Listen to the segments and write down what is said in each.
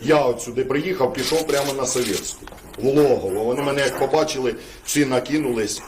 Я от сюди приїхав, пішов прямо на Совєтську. В Логово. Вони мене як побачили, всі накинулись.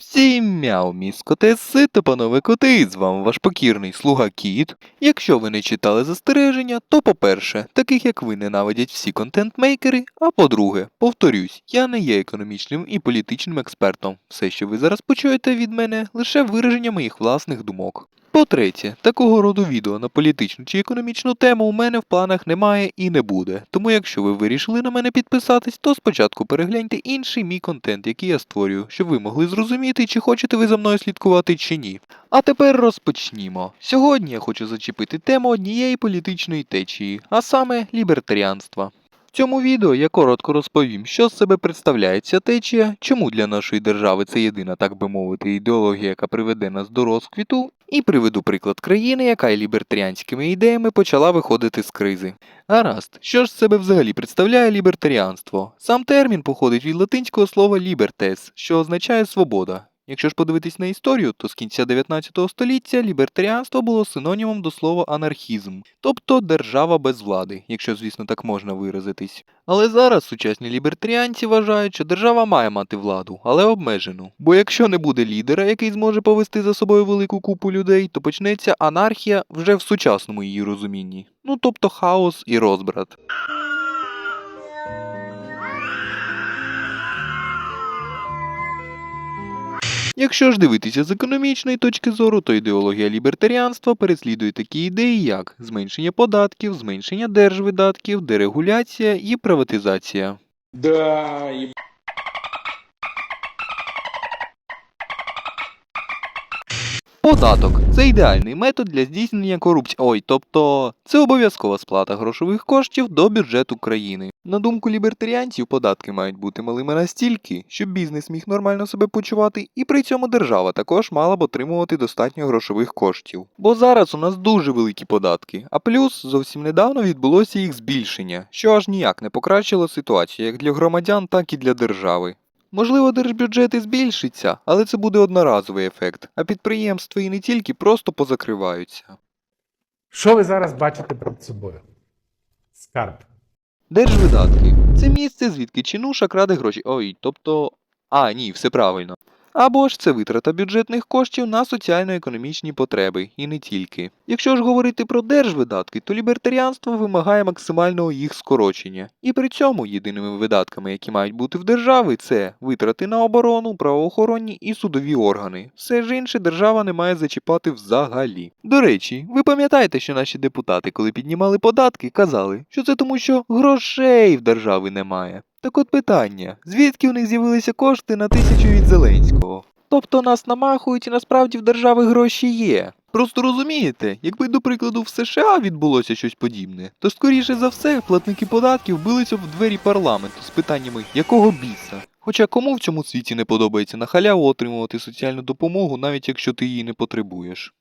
Всім мяу, міс котеси та панове коти, з вами ваш покірний слуга Кіт. Якщо ви не читали застереження, то по-перше, таких як ви ненавидять всі контент-мейкери, а по-друге, повторюсь, я не є економічним і політичним експертом. Все, що ви зараз почуєте від мене, лише вираження моїх власних думок. По-третє, такого роду відео на політичну чи економічну тему у мене в планах немає і не буде. Тому якщо ви вирішили на мене підписатись, то спочатку перегляньте інший мій контент, який я створюю, щоб ви могли зрозуміти, чи хочете ви за мною слідкувати чи ні. А тепер розпочнімо. Сьогодні я хочу зачепити тему однієї політичної течії, а саме лібертаріанства. Цьому відео я коротко розповім, що з себе представляє ця течія, чому для нашої держави це єдина, так би мовити, ідеологія, яка приведе нас до розквіту, і приведу приклад країни, яка й лібертаріанськими ідеями почала виходити з кризи. Гаразд, що ж себе взагалі представляє лібертаріанство? Сам термін походить від латинського слова libertes, що означає свобода. Якщо ж подивитись на історію, то з кінця 19 століття лібертаріанство було синонімом до слова анархізм, тобто держава без влади, якщо звісно так можна виразитись. Але зараз сучасні лібертаріанці вважають, що держава має мати владу, але обмежену. Бо якщо не буде лідера, який зможе повести за собою велику купу людей, то почнеться анархія вже в сучасному її розумінні. Ну тобто хаос і розбрат. Якщо ж дивитися з економічної точки зору, то ідеологія лібертаріанства переслідує такі ідеї, як зменшення податків, зменшення держвидатків, дерегуляція і приватизація. Да. Податок це ідеальний метод для здійснення корупції. Ой, тобто це обов'язкова сплата грошових коштів до бюджету країни. На думку лібертаріанців, податки мають бути малими настільки, щоб бізнес міг нормально себе почувати, і при цьому держава також мала б отримувати достатньо грошових коштів. Бо зараз у нас дуже великі податки, а плюс зовсім недавно відбулося їх збільшення, що аж ніяк не покращило ситуацію як для громадян, так і для держави. Можливо, держбюджет і збільшиться, але це буде одноразовий ефект, а підприємства і не тільки просто позакриваються. Що ви зараз бачите перед собою? Скарб. Держвидатки це місце, звідки чинуша краде гроші. Ой, тобто. А, ні, все правильно. Або ж це витрата бюджетних коштів на соціально-економічні потреби, і не тільки. Якщо ж говорити про держвидатки, то лібертаріанство вимагає максимального їх скорочення. І при цьому єдиними видатками, які мають бути в держави, це витрати на оборону, правоохоронні і судові органи. Все ж інше держава не має зачіпати взагалі. До речі, ви пам'ятаєте, що наші депутати, коли піднімали податки, казали, що це тому, що грошей в держави немає. Так от питання: звідки у них з'явилися кошти на тисячу від Зеленського? Тобто нас намахують і насправді в держави гроші є. Просто розумієте, якби, до прикладу, в США відбулося щось подібне, то скоріше за все платники податків билися б в двері парламенту з питаннями якого біса. Хоча кому в цьому світі не подобається на халяву отримувати соціальну допомогу, навіть якщо ти її не потребуєш.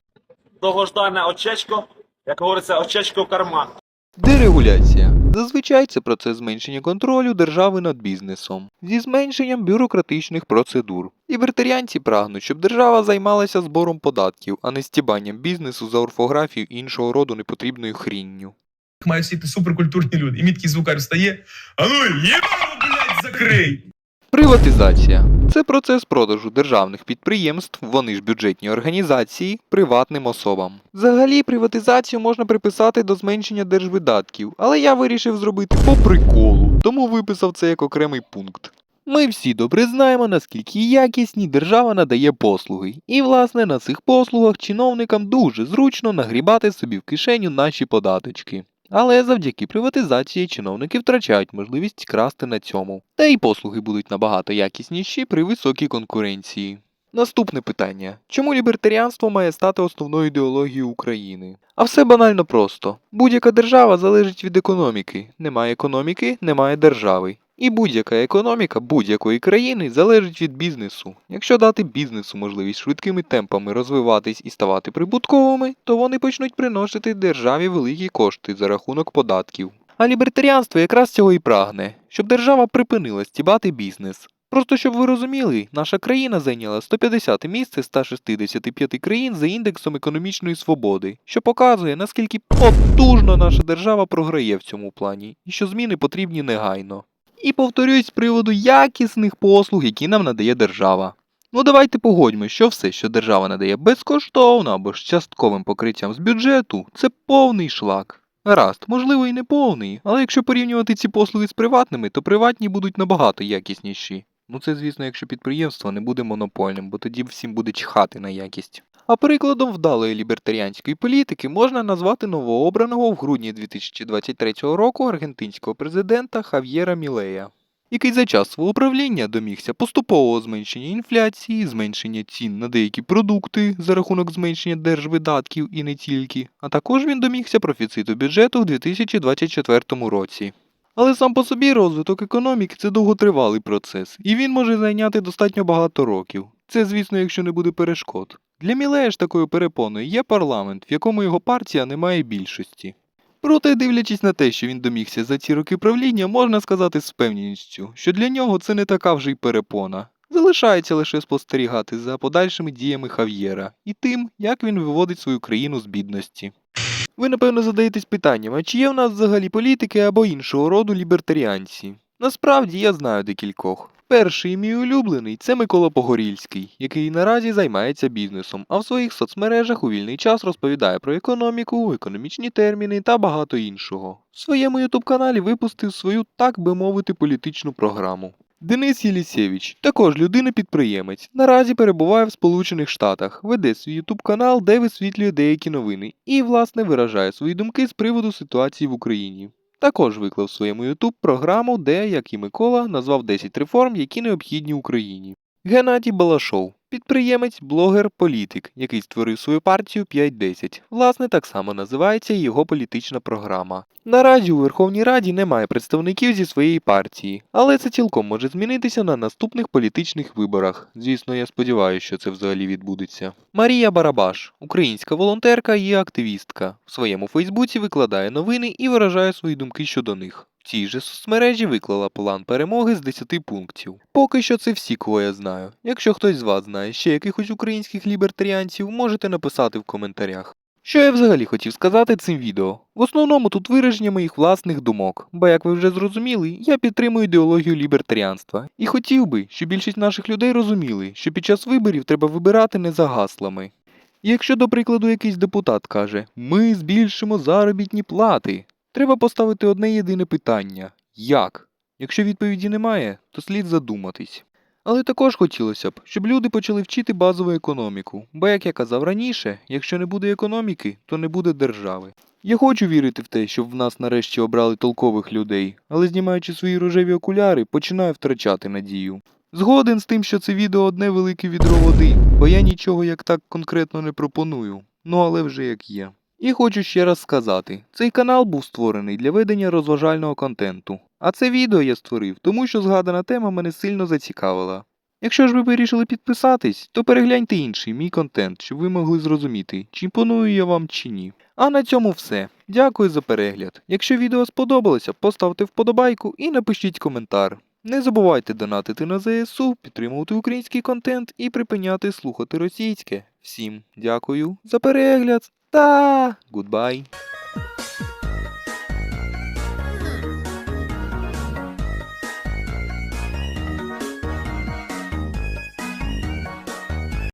довгождане очечко, як говориться, очечко в карман. Дерегуляція. Зазвичай це процес зменшення контролю держави над бізнесом зі зменшенням бюрократичних процедур. Лібертаріанці прагнуть, щоб держава займалася збором податків, а не стібанням бізнесу за орфографію іншого роду непотрібною хрінню. мають сіти суперкультурні люди. І міткий звукар встає, а ну блядь, закрий! Приватизація це процес продажу державних підприємств, вони ж бюджетні організації, приватним особам. Взагалі, приватизацію можна приписати до зменшення держвидатків, але я вирішив зробити по приколу, тому виписав це як окремий пункт. Ми всі добре знаємо, наскільки якісні держава надає послуги, і власне на цих послугах чиновникам дуже зручно нагрібати собі в кишеню наші податочки. Але завдяки приватизації чиновники втрачають можливість красти на цьому. Та й послуги будуть набагато якісніші при високій конкуренції. Наступне питання: чому лібертаріанство має стати основною ідеологією України? А все банально просто: будь-яка держава залежить від економіки. Немає економіки, немає держави. І будь-яка економіка будь-якої країни залежить від бізнесу. Якщо дати бізнесу можливість швидкими темпами розвиватись і ставати прибутковими, то вони почнуть приносити державі великі кошти за рахунок податків. А лібертаріанство якраз цього і прагне, щоб держава припинила стібати бізнес. Просто щоб ви розуміли, наша країна зайняла 150 місце з 165 країн за індексом економічної свободи, що показує, наскільки потужно наша держава програє в цьому плані, і що зміни потрібні негайно. І повторюсь з приводу якісних послуг, які нам надає держава. Ну давайте погодьмо, що все, що держава надає безкоштовно або ж частковим покриттям з бюджету, це повний шлак. Гаразд, можливо і не повний, але якщо порівнювати ці послуги з приватними, то приватні будуть набагато якісніші. Ну це звісно, якщо підприємство не буде монопольним, бо тоді всім буде чхати на якість. А прикладом вдалої лібертаріанської політики можна назвати новообраного в грудні 2023 року аргентинського президента Хав'єра Мілея, який за час свого правління домігся поступового зменшення інфляції, зменшення цін на деякі продукти за рахунок зменшення держвидатків і не тільки, а також він домігся профіциту бюджету в 2024 році. Але сам по собі розвиток економіки це довготривалий процес, і він може зайняти достатньо багато років. Це, звісно, якщо не буде перешкод. Для Мілея ж такою перепоною є парламент, в якому його партія не має більшості. Проте, дивлячись на те, що він домігся за ці роки правління, можна сказати з впевненістю, що для нього це не така вже й перепона. Залишається лише спостерігати за подальшими діями Хав'єра і тим, як він виводить свою країну з бідності. Ви, напевно, задаєтесь питанням, а чи є в нас взагалі політики або іншого роду лібертаріанці? Насправді я знаю декількох. Перший мій улюблений це Микола Погорільський, який наразі займається бізнесом, а в своїх соцмережах у вільний час розповідає про економіку, економічні терміни та багато іншого. В своєму ютуб-каналі випустив свою, так би мовити, політичну програму. Денис Єлісєвич, також людина-підприємець, наразі перебуває в Сполучених Штатах, веде свій ютуб канал, де висвітлює деякі новини, і, власне, виражає свої думки з приводу ситуації в Україні. Також виклав в своєму ютуб програму, де, як і Микола, назвав 10 реформ, які необхідні Україні. Геннадій Балашов, підприємець, блогер, політик, який створив свою партію 5.10. Власне, так само називається його політична програма. Наразі у Верховній Раді немає представників зі своєї партії, але це цілком може змінитися на наступних політичних виборах. Звісно, я сподіваюся, що це взагалі відбудеться. Марія Барабаш, українська волонтерка і активістка. В своєму Фейсбуці викладає новини і виражає свої думки щодо них. Цій же соцмережі виклала план перемоги з 10 пунктів. Поки що це всі, кого я знаю. Якщо хтось з вас знає ще якихось українських лібертаріанців, можете написати в коментарях. Що я взагалі хотів сказати цим відео? В основному тут вираження моїх власних думок, бо, як ви вже зрозуміли, я підтримую ідеологію лібертаріанства і хотів би, щоб більшість наших людей розуміли, що під час виборів треба вибирати не за гаслами. Якщо, до прикладу, якийсь депутат каже, ми збільшимо заробітні плати, треба поставити одне єдине питання як? Якщо відповіді немає, то слід задуматись. Але також хотілося б, щоб люди почали вчити базову економіку, бо, як я казав раніше, якщо не буде економіки, то не буде держави. Я хочу вірити в те, щоб в нас нарешті обрали толкових людей, але знімаючи свої рожеві окуляри, починаю втрачати надію. Згоден з тим, що це відео одне велике відро води, бо я нічого як так конкретно не пропоную, ну але вже як є. І хочу ще раз сказати, цей канал був створений для ведення розважального контенту, а це відео я створив, тому що згадана тема мене сильно зацікавила. Якщо ж ви вирішили підписатись, то перегляньте інший мій контент, щоб ви могли зрозуміти, чи імпоную я вам чи ні. А на цьому все. Дякую за перегляд. Якщо відео сподобалося, поставте вподобайку і напишіть коментар. Не забувайте донатити на ЗСУ, підтримувати український контент і припиняти слухати російське. Всім дякую за перегляд та гудбай!